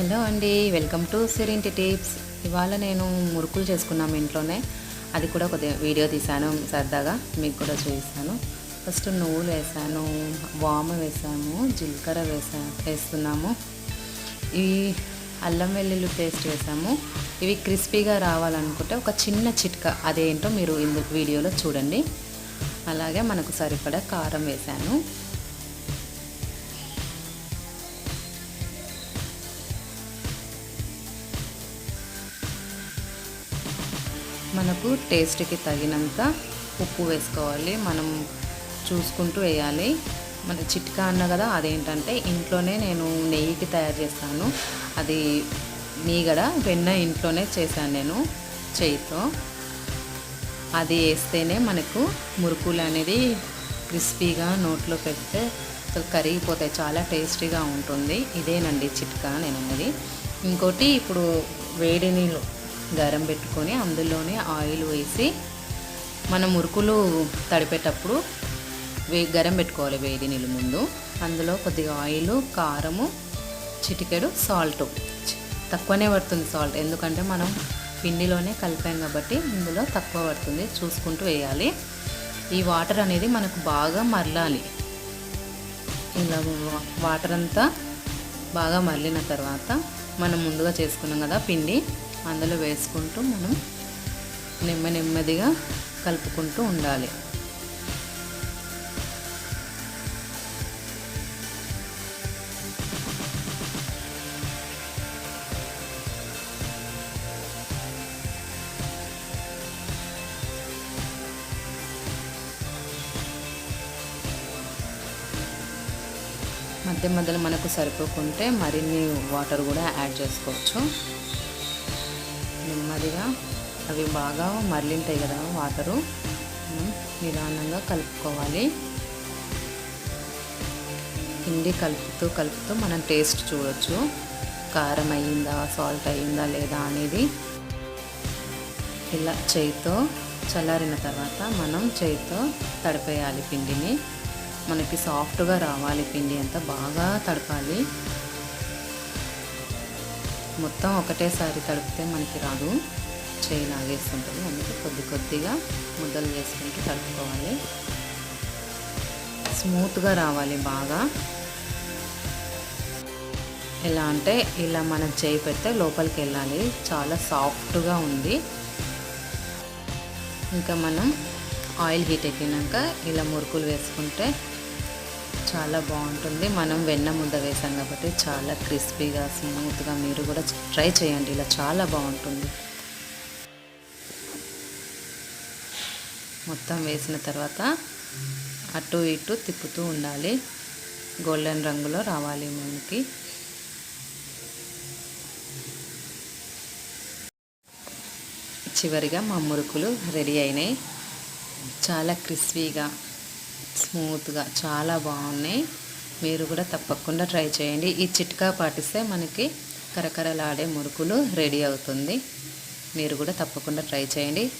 Hello అండి welcome to సిరింటి tips. ఇవాళ నేను మురుకులు చేసుకున్నాము ఇంట్లోనే. అది కూడా కొద్దిగా వీడియో తీశాను సరదాగా మీకు కూడా చూపిస్తాను. ఫస్ట్ నువ్వులు వేసాను వామ వేసాము జీలకర్ర వేసా వేస్తున్నాము. ఈ అల్లం వెల్లుల్లి పేస్ట్ వేసాము. ఇవి క్రిస్పీగా రావాలనుకుంటే ఒక చిన్న చిట్కా అదేంటో మీరు ఇందు వీడియోలో చూడండి. అలాగే మనకు సరిపడా కారం వేసాను. మనకు టేస్ట్కి తగినంత ఉప్పు వేసుకోవాలి. మనం చూసుకుంటూ వేయాలి. మన చిట్కా అన్న కదా అదేంటంటే ఇంట్లోనే నేను నెయ్యికి తయారు చేస్తాను. అది మీగడ వెన్న ఇంట్లోనే చేశాను నేను చేయితో. అది వేస్తేనే మనకు మురుకులు అనేది క్రిస్పీగా నోట్లో పెడితే కరిగిపోతాయి. చాలా టేస్టీగా ఉంటుంది. ఇదేనండి చిట్కా నేను అనేది ఇంకోటి ఇప్పుడు వేడి నీళ్ళు. గరం పెట్టుకొని అందులోనే ఆయిల్ వేసి మనం మురుకులు తడిపేటప్పుడు వే గరం పెట్టుకోవాలి వేడి నీళ్ళు ముందు. అందులో కొద్దిగా ఆయిల్ కారము చిటికెడు సాల్ట్. తక్కువనే పడుతుంది సాల్ట్. ఎందుకంటే మనం పిండిలోనే కలిపాం కాబట్టి ఇందులో తక్కువ పడుతుంది. చూసుకుంటూ వేయాలి. ఈ వాటర్ అనేది మనకు బాగా మరలాలి. ఇలా వాటర్ అంతా బాగా మరలిన తర్వాత మనం ముందుగా చేసుకున్నాం కదా పిండి. అందులో వేసుకుంటూ మనం నెమ్మ నెమ్మదిగా కలుపుకుంటూ ఉండాలి. మధ్య మధ్యలో మనకు సరిపోకుంటే మరిన్ని వాటర్ కూడా యాడ్ చేసుకోవచ్చు. నెమ్మదిగా అవి బాగా మరలింటాయి కదా వాటరు. నిదానంగా కలుపుకోవాలి. పిండి కలుపుతూ కలుపుతూ మనం టేస్ట్ చూడొచ్చు. కారం అయ్యిందా సాల్ట్ అయ్యిందా లేదా అనేది ఇలా చేయితో చల్లారిన తర్వాత మనం చేయితో తడిపేయాలి పిండిని. మనకి సాఫ్ట్గా రావాలి పిండి అంతా బాగా తడపాలి. మొత్తం ఒకటేసారి తడిపితే మనకి రాదు. చేయి లాగేస్తుంటుంది. అందుకే కొద్ది కొద్దిగా ముద్దలు చేసుకుంటూ తడుపుకోవాలి. స్మూత్గా రావాలి బాగా. ఎలా అంటే ఇలా మనం చేయి పెడితే లోపలికి వెళ్ళాలి. చాలా సాఫ్ట్గా ఉంది. ఇంకా మనం ఆయిల్ హీట్ ఎక్కినాక ఇలా మురుకులు వేసుకుంటే చాలా బాగుంటుంది. మనం వెన్న ముద్ద వేసాం కాబట్టి చాలా క్రిస్పీగా స్మూత్గా మీరు కూడా ట్రై చేయండి. ఇలా చాలా బాగుంటుంది. మొత్తం వేసిన తర్వాత అటు ఇటు తిప్పుతూ ఉండాలి. గోల్డెన్ రంగులో రావాలి మనకి. చివరిగా మా మురుకులు రెడీ అయినాయి. చాలా క్రిస్పీగా స్మూత్గా చాలా బాగున్నాయి. మీరు కూడా తప్పకుండా ట్రై చేయండి. ఈ చిట్కా పాటిస్తే మనకి కరకరలాడే మురుకులు రెడీ అవుతుంది. మీరు కూడా తప్పకుండా ట్రై చేయండి.